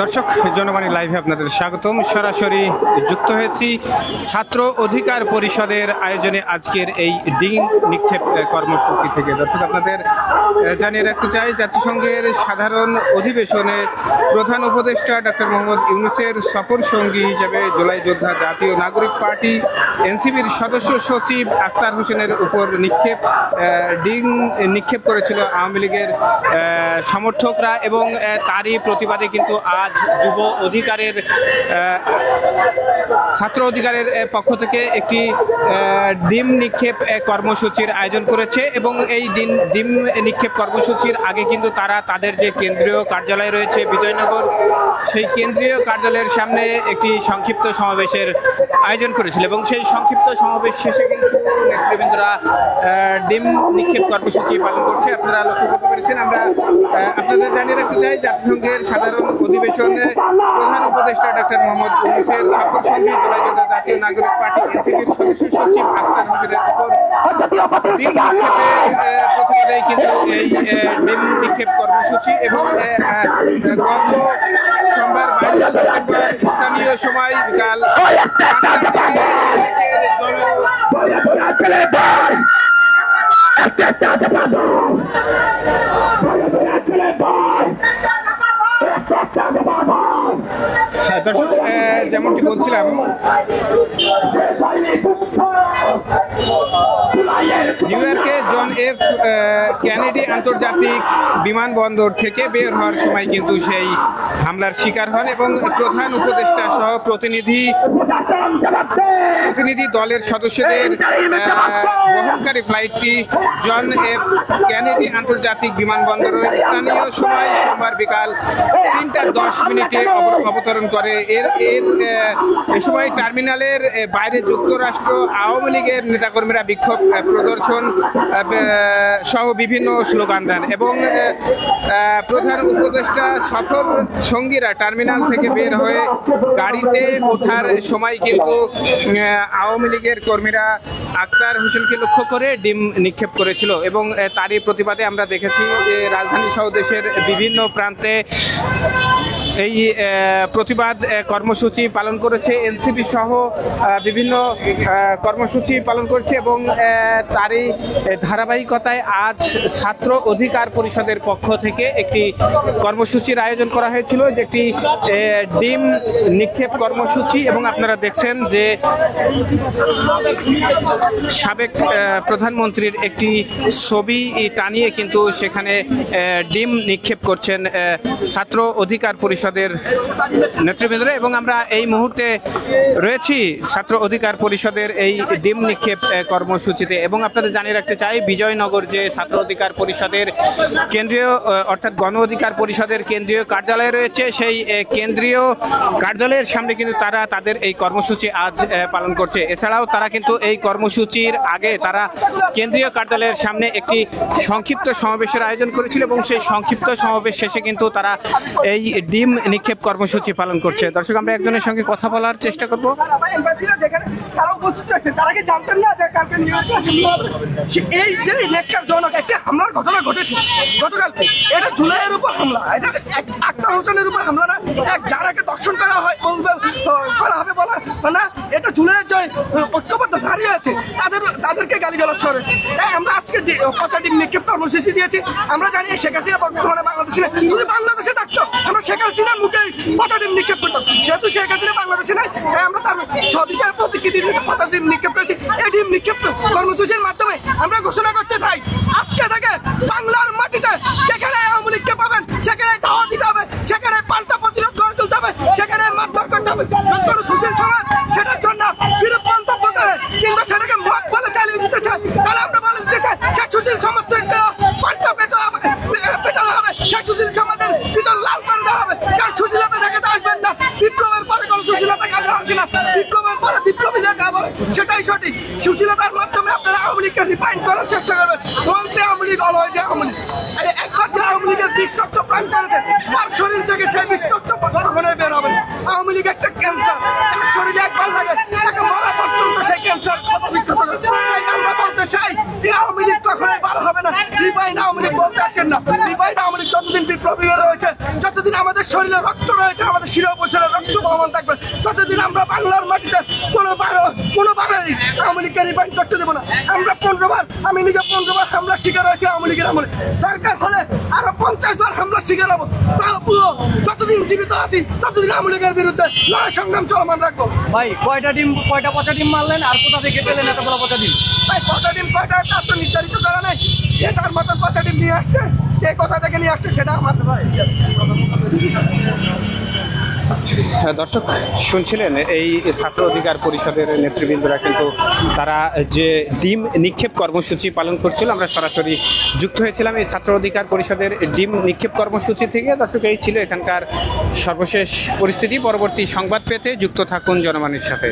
দর্শক জনবাণী লাইভে আপনাদের স্বাগতম। সরাসরি যুক্ত হয়েছি ছাত্র অধিকার পরিষদের আয়োজনে আজকের এই ডিং নিক্ষেপ কর্মসূচি থেকে। দর্শক, আপনাদের জানিয়ে রাখতে চাই, জাতিসংঘের সাধারণ অধিবেশনে প্রধান উপদেষ্টা ডক্টর মোহাম্মদ ইউনুসের সফর সঙ্গী হিসেবে জুলাই যোদ্ধা জাতীয় নাগরিক পার্টি এনসিপির সদস্য সচিব আক্তার হোসেনের উপর নিক্ষেপ ডিং নিক্ষেপ করেছিল আওয়ামী লীগের সমর্থকরা এবং তারই প্রতিবাদে কিন্তু আজ যুব অধিকারের ছাত্র অধিকারের পক্ষ থেকে একটি ডিম নিক্ষেপ কর্মসূচির আয়োজন করেছে এবং এই দিন ডিম নিক্ষেপ কর্মসূচির আগে কিন্তু তারা তাদের যে কেন্দ্রীয় কার্যালয় রয়েছে বিজয়নগর, সেই কেন্দ্রীয় কার্যালয়ের সামনে একটি সংক্ষিপ্ত সমাবেশের আয়োজন করেছিল এবং সেই সংক্ষিপ্ত সমাবেশ শেষে কিন্তু নেতৃবৃন্দরা ডিম নিক্ষেপ কর্মসূচি পালন করছে। আপনারা লক্ষ্য করতে পেরেছেন, আমরা আপনাদের জানিয়ে রাখতে চাই, জাতিসংঘের সাধারণ অধিবেশনে প্রধান উপদেষ্টা ডাক্তার মোহাম্মদ ইউনুসের সফর সঙ্গে জুলাই যোদ্ধা জাতীয় নাগরিক পার্টি এনসিপির সদস্য সচিব আক্তার হোসেনের উপর কিন্তু এই কর্মসূচি এবং স্থানীয় বিকাল যেমনটি বলছিলাম নিউ ইয়র্কে জন এফ কেনেডি আন্তর্জাতিক বিমানবন্দর থেকে বের হওয়ার সময় কিন্তু সেই হামলার শিকার হন এবং প্রধান উপদেষ্টা সহ প্রতিনিধি প্রতিনিধি দলের সদস্যদের বহনকারী ফ্লাইটটি জন এফ ক্যানেডি আন্তর্জাতিক বিমানবন্দরের স্থানীয় সময় সোমবার বিকাল তিনটা দশ মিনিটে অব- অবতরণ করে। এর এর এ সময় টার্মিনালের বাইরে যুক্তরাষ্ট্র, আওয়ামী লীগের নেতাকর্মীরা বিক্ষোভ প্রদর্শন সহ বিভিন্ন স্লোগান দেন এবং প্রধান উপদেষ্টা সফর সঙ্গীরা টার্মিনাল থেকে বের হয়ে গাড়িতে ওঠার সময় কিন্তু আওয়ামী লীগের কর্মীরা আক্তার হোসেনকে লক্ষ্য করে ডিম নিক্ষেপ করেছিল এবং তারই প্রতিবাদে আমরা দেখেছি যে রাজধানী সহ দেশের বিভিন্ন প্রান্তে এই প্রতিবাদ কর্মসূচি পালন করেছে এনসিপি সহ বিভিন্ন কর্মসূচি পালন করছে এবং তারই ধারাবাহিকতায় আজ ছাত্র অধিকার পরিষদের পক্ষ থেকে একটি কর্মসূচির আয়োজন করা হয়েছিল যেটি আহ, ডিম নিক্ষেপ কর্মসূচি এবং আপনারা দেখছেন যে সাবেক প্রধানমন্ত্রীর একটি ছবি টানিয়ে কিন্তু সেখানে ডিম নিক্ষেপ করছেন ছাত্র অধিকার পরিষদের নেতৃবৃন্দরা এবং আমরা এই মুহূর্তে রয়েছি ছাত্র অধিকার পরিষদের এই ডিম নিক্ষেপ কর্মসূচিতে। এবং আপনাদের জানিয়ে রাখতে চাই, বিজয়নগর যে ছাত্র অধিকার পরিষদের কেন্দ্রীয় অর্থাৎ গণ অধিকার পরিষদের কেন্দ্রীয় কার্যালয় রয়েছে, সেই কেন্দ্রীয় কার্যালয়ের সামনে কিন্তু তারা তাদের এই কর্মসূচি আজ পালন করছে। এছাড়াও তারা কিন্তু এই কর্মসূচির আগে তারা কেন্দ্রীয় কার্যালয়ের সামনে একটি সংক্ষিপ্ত সমাবেশের আয়োজন করেছিল এবং সেই সংক্ষিপ্ত সমাবেশ শেষে কিন্তু তারা এই ডিম নিক্ষেপ কর্মসূচি পালন করছে। দর্শক, আমরা একজনের সঙ্গে কথা বলার চেষ্টা করব। দর্শন করা হয় বলবে করা হবে বলা আছে তাদের তাদেরকে গালিগালাজ করেছে তাই আমরা আজকে যে নিক্ষেপ কর্মসূচি দিয়েছি আমরা জানি শেখ হাসিনা বর্তমানে বাংলাদেশে যদি বাংলাদেশে থাকতো, আমরা শেখ হাসিনার মুখে পচা ডিম নিক্ষেপ করতাম। যেহেতু শেখ হাসিনা বাংলাদেশে নাই আমরা তার ছবিকে প্রতিকৃতি দিতে বিপ্লবের পরে বিপ্লবী দেখা বলে। সেটাই সঠিক। সুশীলতার মাধ্যমে আপনারা আওয়ামী লীগকে রিফাইন করার চেষ্টা করবেন। বলছে আওয়ামী লীগ অল হয়েছে আওয়ামী লীগ। একবার যে আওয়ামী লীগের বিশ্বত্ব প্রাণ করেছে, তার শরীর থেকে সেই বিশ্বত্ব কখনোই বের হবে। আওয়ামী লীগ একটা ক্যান্সার তার শরীরে একবার লাগে, তাকে মরা পর্যন্ত সেই ক্যান্সার আমরা বলতে চাই যে আওয়ামী লীগ কখনোই ভালো হবে না। রিফাইন আওয়ামী লীগ, বলতে আসেন না। রিফাইন আওয়ামী লীগ যতদিন বিপ্লবী রয়েছে, যতদিন আমাদের শরীরে রক্ত রয়েছে, আমাদের শিরা উপশিরা রক্ত বহমান থাকবে বাংলার মাটিতে কোনো কোনোভাবে আওয়ামী লীগকে রিফাইন্ড করতে দেবো না। আমরা পনেরোবার আমি নিজে পনেরোবার হামলার শিকার হয়েছি আওয়ামী লীগের আমলে। দরকার হলে আরও পঞ্চাশ বার হামলার শিকার হব। তাও যতদিন জীবিত আছি ততদিন আওয়ামী লীগের বিরুদ্ধে লড়াই সংগ্রাম চলমান রাখব। ভাই কয়টা ডিম কয়টা পচা ডিম মারলেন আর কোথা থেকে পেলেন এত বড় পচা ডিম? ভাই পচা ডিম কয়টা? তার তো নির্ধারিত করা নেই। যে তার মতন পচা ডিম নিয়ে আসছে কে কোথা থেকে নিয়ে আসছে সেটা আমার দর্শক, শুনছিলেন, এই ছাত্র অধিকার পরিষদের নেতৃবৃন্দরা কিন্তু তারা যে ডিম নিক্ষেপ কর্মসূচি পালন করছিল, আমরা সরাসরি যুক্ত হয়েছিলাম এই ছাত্র অধিকার পরিষদের ডিম নিক্ষেপ কর্মসূচি থেকে। দর্শক, এই ছিল এখানকার সর্বশেষ পরিস্থিতি। পরবর্তী সংবাদ পেতে যুক্ত থাকুন জনমানের সাথে।